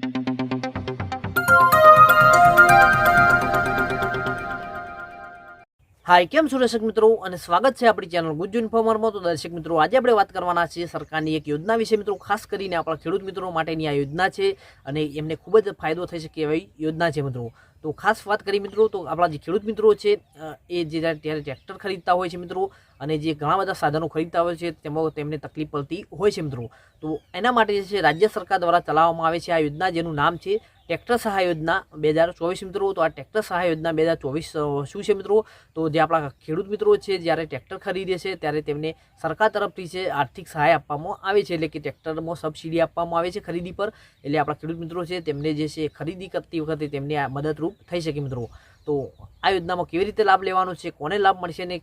Thank you. હાય, કેમ છો દર્શક મિત્રો? અને સ્વાગત છે આપણી ચેનલ ગુજ્જુ ઇન્ફોર્મરમાં તો દર્શક મિત્રો, આજે આપણે વાત કરવાના છીએ સરકારની એક યોજના વિશે. મિત્રો, ખાસ કરીને આપણા ખેડૂત મિત્રો માટેની આ યોજના છે અને એમને ખૂબ જ ફાયદો થઈ શકે એવી યોજના છે, મિત્રો. તો ખાસ વાત કરી, મિત્રો, તો આપણા જે ખેડૂત મિત્રો છે એ જે ત્યારે ટ્રેક્ટર ખરીદતા હોય છે, મિત્રો, અને જે ઘણા બધા સાધનો ખરીદતા હોય છે, તેમાં તેમને તકલીફ પડતી હોય છે, મિત્રો. તો એના માટે જે છે, રાજ્ય સરકાર દ્વારા ચલાવવામાં આવે છે આ યોજના, જેનું નામ છે ટ્રેક્ટર સહાય યોજના બે હજાર ચોવીસ મિત્રો. તો આ ટ્રેક્ટર સહાય યોજના બે હજાર ચોવીસ શું છે મિત્રો? તો જે આપણા ખેડૂત મિત્રો છે, જ્યારે ટ્રેક્ટર ખરીદે છે, ત્યારે તેમને સરકાર તરફથી છે આર્થિક સહાય આપવામાં આવે છે. એટલે કે ટ્રેક્ટરમાં સબસિડી આપવામાં આવે છે ખરીદી પર. એટલે આપણા ખેડૂત મિત્રો છે, તેમને જે છે ખરીદી કરતી વખતે તેમને આ મદદરૂપ થઈ શકે મિત્રો. તો આ યોજનામાં કેવી રીતે લાભ લેવાનો છે, કોને લાભ મળશે ને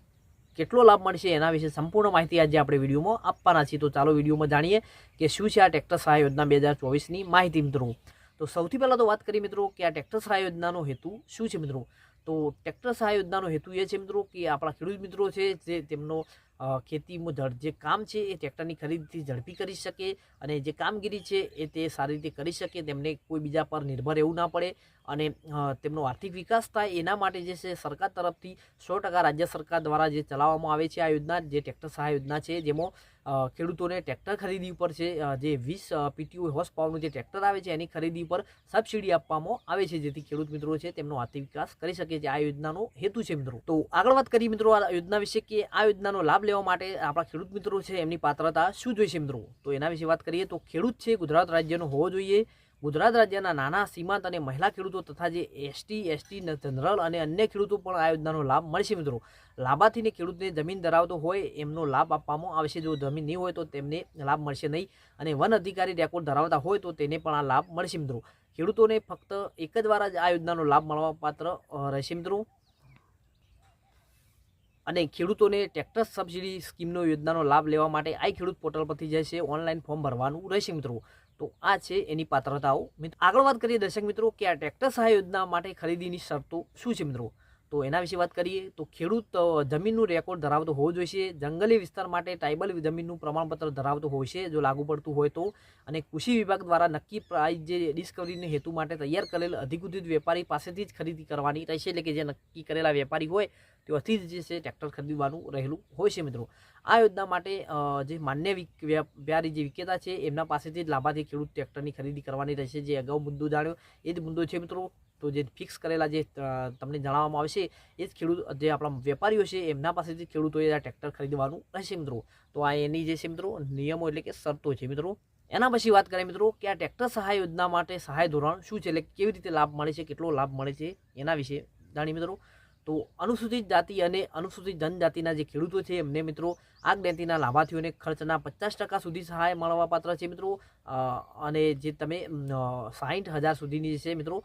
કેટલો લાભ મળશે એના વિશે સંપૂર્ણ માહિતી આજે આપણે વિડીયોમાં આપવાના છીએ. તો ચાલો વિડીયોમાં જાણીએ કે શું છે આ ટ્રેક્ટર સહાય યોજના બે હજાર ચોવીસની માહિતી મિત્રો. તો સૌથી પહેલાં તો વાત કરીએ મિત્રો કે આ ટ્રેક્ટર સહાય યોજનાનો હેતુ શું છે મિત્રો? તો ટ્રેક્ટર સહાય યોજનાનો હેતુ એ છે મિત્રો કે આપણા ખેડૂત મિત્રો છે જે તેમનો ખેતીમાં ઝડ જે કામ છે એ ટ્રેક્ટરની ખરીદીથી ઝડપી કરી શકે અને જે કામગીરી છે એ તે સારી રીતે કરી શકે, તેમને કોઈ બીજા પર નિર્ભર એવું ના પડે અને તેમનો આર્થિક વિકાસ થાય એના માટે જે છે સરકાર તરફથી સો ટકા રાજ્ય સરકાર દ્વારા જે ચલાવવામાં આવે છે આ યોજના, જે ટ્રેક્ટર સહાય યોજના છે, જેમાં ખેડૂતોને ટ્રેક્ટર ખરીદી ઉપર છે જે વીસ પીટીયુ હોર્સ પાવરનું જે ટ્રેક્ટર આવે છે એની ખરીદી પર સબસિડી આપવામાં આવે છે, જેથી ખેડૂત મિત્રો છે તેમનો આર્થિક વિકાસ કરી શકે છે. આ યોજનાનો હેતુ છે મિત્રો. તો આગળ વાત કરીએ મિત્રો આ યોજના વિશે કે આ યોજનાનો લાભ લેવા માટે આપણા ખેડૂત મિત્રો છે, એમની પાત્રતા શું જોઈશે મિત્રો? તો એના વિશે વાત કરીએ તો ખેડૂત છે, ગુજરાત રાજ્યનો હોવો જોઈએ. ગુજરાત રાજ્યના નાના, સીમાંત અને મહિલા ખેડૂતો તથા જે એસટી એસટી જનરલ અને અન્ય ખેડૂતો પણ આ યોજનાનો લાભ મળશે મિત્રો. લાભાર્થીને ખેડૂતને જમીન ધરાવતો હોય, એમનો લાભ આપવામાં આવશે. જો જમીન નહીં હોય તો તેમને લાભ મળશે નહીં. અને વન અધિકારી રેકોર્ડ ધરાવતા હોય તો તેને પણ આ લાભ મળશે મિત્રો. ખેડૂતોને ફક્ત એક જ વાર જ આ યોજનાનો લાભ મળવા પાત્ર રહેશે મિત્રો. અને ખેડૂતોને ટ્રેક્ટર સબસિડી સ્કીમનો યોજનાનો લાભ લેવા માટે આ ખેડૂત પોર્ટલ પરથી જે છે ઓનલાઈન ફોર્મ ભરવાનું રહેશે મિત્રો. તો આ છે એની પાત્રતાઓ. મિત્રો, આગળ વાત કરીએ દર્શક મિત્રો કે આ ટ્રેક્ટર સહાય યોજના માટે ખરીદીની શરતો શું છે મિત્રો? તો એના વિશે વાત કરીએ તો ખેડૂત જમીનનું રેકોર્ડ ધરાવતો હોવો જોઈએ જંગલી વિસ્તાર માટે ટ્રાઇબલ જમીનનું પ્રમાણપત્ર ધરાવતો હોય છે. જો લાગુ પડતું હોય તો અને કૃષિ વિભાગ દ્વારા નક્કી પ્રાઇસ જે ડિસ્કવરીને હેતુ માટે તૈયાર કરેલ અધિકૃત વેપારી પાસેથી જ ખરીદી કરવાની રહેશે. એટલે કે જે નક્કી કરેલા વેપારી હોય તેઓથી જ જે છે ટ્રેક્ટર ખરીદવાનું રહેલું હોય છે મિત્રો. આ યોજના માટે જે માન્ય વ્યાપારી જે વિક્રેતા છે, એમના પાસેથી જ લાભાર્થી ખેડૂત ટ્રેક્ટરની ખરીદી કરવાની રહેશે. જે અગાઉ મુદ્દો જાણ્યો, એ જ મુદ્દો છે મિત્રો. તો જે ફિક્સ કરેલા જે તમને જણાવવામાં આવશે એ જ ખેડૂત, જે આપણા વેપારીઓ છે, એમના પાસેથી ખેડૂતોએ આ ટ્રેક્ટર ખરીદવાનું રહેશે મિત્રો. તો આ એની જે છે મિત્રો, નિયમો એટલે કે શરતો છે મિત્રો. એના પછી વાત કરીએ મિત્રો કે આ ટ્રેક્ટર સહાય યોજના માટે સહાય ધોરણ શું છે? એટલે કેવી રીતે લાભ મળે છે? કેટલો લાભ મળે છે? એના વિશે જાણીએ મિત્રો. તો અનુસૂચિત જાતિ અને અનુસૂચિત જનજાતિના જે ખેડૂતો છે, એમને મિત્રો આ જ્ઞાતિના લાભાર્થીઓને ખર્ચના પચાસ ટકા સુધી સહાય મળવાપાત્ર છે મિત્રો. અને જે તમે સાહીઠ હજાર સુધીની છે મિત્રો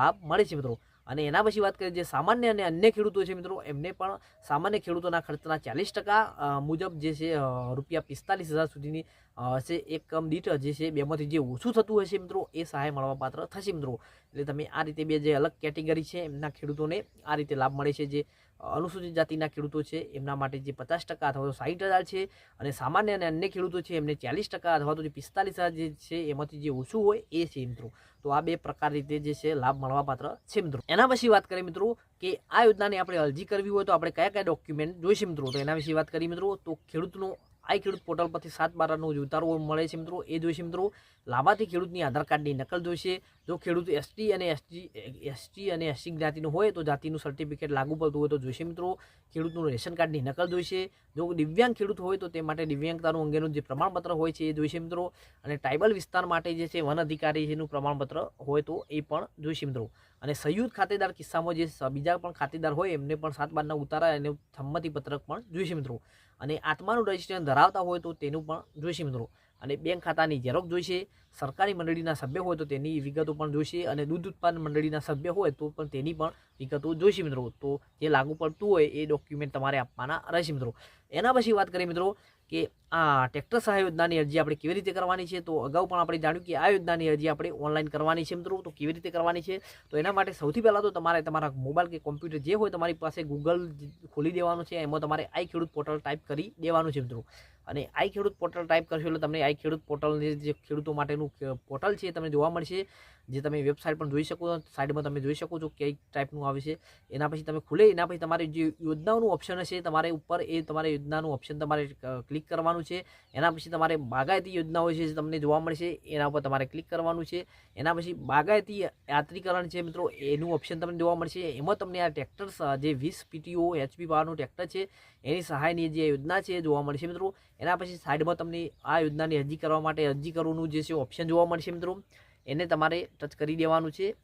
લાભ મળે છે મિત્રો. અને એના પછી વાત કરીએ જે સામાન્ય અને અન્ય ખેડૂતો છે મિત્રો, એમને પણ સામાન્ય ખેડૂતોના ખર્ચના ચાલીસ ટકા મુજબ જે છે રૂપિયા પિસ્તાલીસ હજાર સુધીની અ, એક કમ દીઠ જે છે બેમાંથી જે ઓછું થતું હશે મિત્રો એ સહાય મળવાપાત્ર થશે મિત્રો. એટલે તમે આ રીતે બે જે અલગ કેટેગરી છે એમના ખેડૂતોને આ રીતે લાભ મળે છે. જે અનુસૂચિત જાતિના ખેડૂતો છે એમના માટે જે પચાસ ટકા અથવા તો સાઠ હજાર છે અને સામાન્ય અને અન્ય ખેડૂતો છે એમને ચાલીસ ટકા અથવા તો જે પિસ્તાલીસ હજાર જે છે એમાંથી જે ઓછું હોય એ છે મિત્રો. તો આ બે પ્રકાર રીતે જે છે લાભ મળવાપાત્ર છે મિત્રો. એના પછી વાત કરીએ મિત્રો કે આ યોજનાની આપણે અરજી કરવી હોય તો આપણે કયા કયા ડોક્યુમેન્ટ જોઈશે મિત્રો? તો એના વિશે વાત કરીએ મિત્રો. તો ખેડૂતનું આ ખેડૂત પોર્ટલ પરથી સાત બારનો જે ઉતારો મળે છે મિત્રો. એ જોઈશે મિત્રો, લાભાર્થી ખેડૂતની આધાર કાર્ડની નકલ જોઈશે જો ખેડૂત એસટી અને એસટી એસટી અને એસટી જ્ઞાતિનું હોય તો જાતિનું સર્ટિફિકેટ લાગુ પડતું હોય તો જોઈશે મિત્રો. ખેડૂતનું રેશન કાર્ડની નકલ જોઈશે જો દિવ્યાંગ ખેડૂત હોય તો તે માટે દિવ્યાંગતાનું અંગેનું જે પ્રમાણપત્ર હોય છે એ જોઈશે મિત્રો. અને ટ્રાઇબલ વિસ્તાર માટે જે છે વન અધિકારી જેનું પ્રમાણપત્ર હોય તો એ પણ જોઈશે મિત્રો. અને સંયુક્ત ખાતેદાર કિસ્સામાં જે બીજા પણ ખાતેદાર હોય, એમને પણ સાત બારના ઉતારા અને સંમતિ પત્રક પણ જોઈશે મિત્રો. અને આત્માનું રજિસ્ટ્રેશન ધરાવતા હોય તો તેનું પણ જોઈશે મિત્રો. અને બેંક ખાતાની ઝેરોક્ષ જોઈશે, સરકારી મંડળીના સભ્ય હોય તો તેની વિગતો પણ જોઈશે, અને દૂધ ઉત્પાદન મંડળીના સભ્ય હોય તો પણ તેની પણ વિગતો જોઈશે મિત્રો. તો જે લાગુ પડતું હોય એ ડોક્યુમેન્ટ તમારે આપવાના રહેશે મિત્રો. એના પછી વાત કરીએ મિત્રો કે આ ટેક્ટર સહાય યોજનાની અરજી આપણે કેવી રીતે કરવાની છે? તો અગાઉ પણ આપણે જાણ્યું કે આ યોજનાની અરજી આપણે ઓનલાઈન કરવાની છે મિત્રો. તો કેવી રીતે કરવાની છે? તો એના માટે સૌથી પહેલાં તો તમારે તમારા મોબાઈલ કે કોમ્પ્યુટર જે હોય તમારી પાસે ગૂગલ ખોલી દેવાનું છે. એમાં તમારે આઈ ખેડૂત પોર્ટલ ટાઈપ કરી દેવાનું છે મિત્રો. અને આઈ ખેડૂત પોર્ટલ ટાઈપ કરશો એટલે તમને આઈ ખેડૂત પોર્ટલની જે ખેડૂતો માટેનું પોર્ટલ છે તમને જોવા મળશે. જે તમે વેબસાઇટ પણ જોઈ શકો છો. સાઈડમાં તમે જોઈ શકો છો કઈ ટાઈપનું આવે છે. એના પછી તમે ખુલે. એના પછી તમારે જે યોજનાઓનું ઓપ્શન હશે, તમારે ઉપર એ તમારે યોજનાનું ઓપ્શન તમારે ક્લિક કરવાનું. છે. એના પછી તમારે બાગાયતી યોજનાઓ છે જે તમને જોવા મળશે, એના ઉપર તમારે ક્લિક કરવાનું છે. એના પછી બાગાયતી યાત્રીકરણ છે મિત્રો, એનું ઓપ્શન તમને જોવા મળશે. એમાં તમને આ ટ્રેક્ટર જે વીસ પીટીઓ એચપી પાવરનું ટ્રેક્ટર છે, એની સહાયની જે યોજના છે જોવા મળશે મિત્રો. એના પછી સાઈડમાં તમને આ યોજનાની અરજી કરવા માટે અરજી કરવાનું જે છે ઓપ્શન જોવા મળશે મિત્રો. એને તમારે ટચ કરી દેવાનું છે.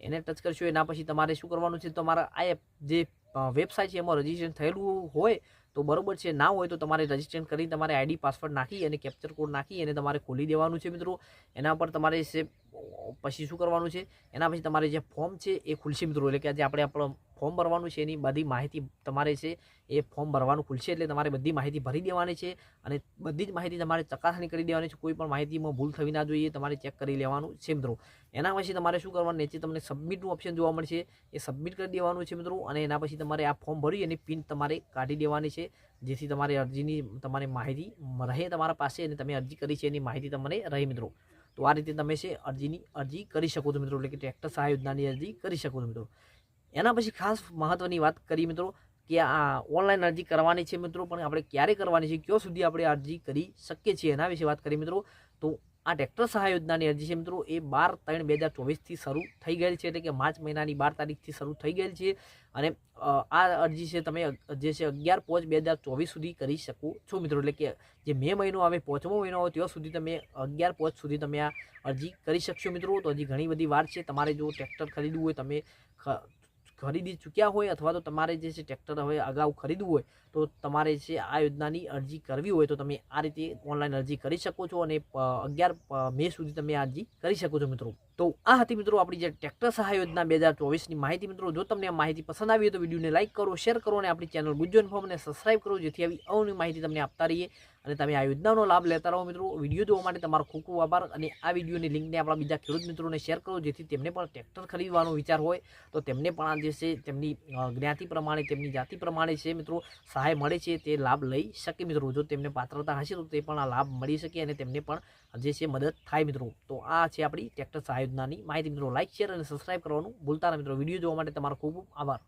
એને ટચ કરશો એના પછી તમારે શું કરવાનું છે? તમારા આ એપ જે વેબસાઇટ છે એમાં રજીસ્ટ્રેશન થયેલું હોય તો બરોબર છે, ના હોય તો તમારે રજીસ્ટ્રેશન કરી તમારે આઈડી પાસવર્ડ નાખી અને કેપ્ચર કોડ નાખી અને તમારે ખોલી દેવાનું છે મિત્રો. એના પર તમારે પછી શું કરવાનું છે? એના પછી તમારે જે ફોર્મ છે એ ખુલશે મિત્રો. એટલે કે આજે આપણે આપણો ફોર્મ ભરવાનું છે, એની બધી માહિતી તમારે છે, એ ફોર્મ ભરવાનું ખુલશે એટલે તમારે બધી માહિતી ભરી દેવાની છે અને બધી જ માહિતી તમારે ચકાસણી કરી દેવાની છે, કોઈ પણ માહિતીમાં ભૂલ થવી ના જોઈએ, તમારે ચેક કરી લેવાનું છે મિત્રો. એના પછી તમારે શું કરવાનું, નીચે તમને સબમિટનું ઓપ્શન જોવા મળશે, એ સબમિટ કરી દેવાનું છે મિત્રો અને એના પછી તમારે આ ફોર્મ ભરી અને પિન તમારે કાઢી દેવાની છે, જેથી તમારી અરજીની તમારી માહિતી રહે તમારા પાસે અને તમે અરજી કરી છે એની માહિતી તમને રહે મિત્રો. તો આ રીતે તમે છે, અરજીની અરજી કરી શકો છો મિત્રો, એટલે કે ટ્રેક્ટર સહાય યોજનાની અરજી કરી શકો છો મિત્રો. એના પછી ખાસ મહત્વની વાત કરી મિત્રો કે આ ઓનલાઈન અરજી કરવાની છે મિત્રો, પણ આપણે ક્યારે કરવાની છે, ક્યાં સુધી આપણે અરજી કરી શકીએ છીએ એના વિશે વાત કરી મિત્રો. તો આ ટ્રેક્ટર સહાય યોજનાની અરજી છે મિત્રો, એ બાર ત્રણ બે હજાર ચોવીસથી શરૂ થઈ ગયેલ છે, એટલે કે માર્ચ મહિનાની બાર તારીખથી શરૂ થઈ ગયેલ છે. અને આ અરજી છે તમે જે છે અગિયાર પાંચ બે હજાર ચોવીસ સુધી કરી શકો છો મિત્રો, એટલે કે જે મે મહિનો આવે, પાંચમો મહિનો આવે, ત્યાં સુધી તમે અગિયાર પાંચ સુધી તમે આ અરજી કરી શકશો મિત્રો. તો હજી ઘણી બધી વાર છે, તમારે જો ટ્રેક્ટર ખરીદવું હોય, તમે ખરીદી ચૂક્યા હોય અથવા તો તમારે જે છે ટ્રેક્ટર હવે અગાઉ ખરીદવું હોય, તો તમારે છે આ યોજનાની અરજી કરવી હોય તો તમે આ રીતે ઓનલાઈન અરજી કરી શકો છો અને અગિયાર મે સુધી તમે આ અરજી કરી શકો છો મિત્રો. તો આ હતી મિત્રો આપણી જે ટ્રેક્ટર સહાય યોજના બે હજાર ચોવીસની માહિતી મિત્રો. જો તમને આ માહિતી પસંદ આવી હોય તો વિડીયોને લાઇક કરો, શેર કરો અને આપણી ચેનલ ગુજ્જો ઇન્ફોર્મને સબસ્ક્રાઇબ કરો, જેથી આવી અવની માહિતી તમને આપતા રહીએ અને તમે આ યોજનાનો લાભ લેતા રહો મિત્રો. વીડિયો જોવા માટે તમારો ખૂબ ખૂબ આભાર અને આ વિડીયોની લિંકને આપણા બીજા ખેડૂત મિત્રોને શેર કરો, જેથી તેમને પણ ટ્રેક્ટર ખરીદવાનો વિચાર હોય તો તેમને પણ આ જે છે તેમની જ્ઞાતિ પ્રમાણે, તેમની જાતિ પ્રમાણે છે મિત્રો સહાય મળે છે, તે લાભ લઈ શકે મિત્રો. જો તેમને પાત્રતા હશે તો તે પણ આ લાભ મળી શકે અને તેમને પણ જે છે મદદ થાય મિત્રો. તો આ છે આપણી ટ્રેક્ટર સહાય યોજનાની માહિતી મિત્રો લાઇક શેર અને સબસ્ક્રાઇબ કરવાનું ભૂલતા ના મિત્રો. વીડિયો જોવા માટે તમારો ખૂબ આભાર.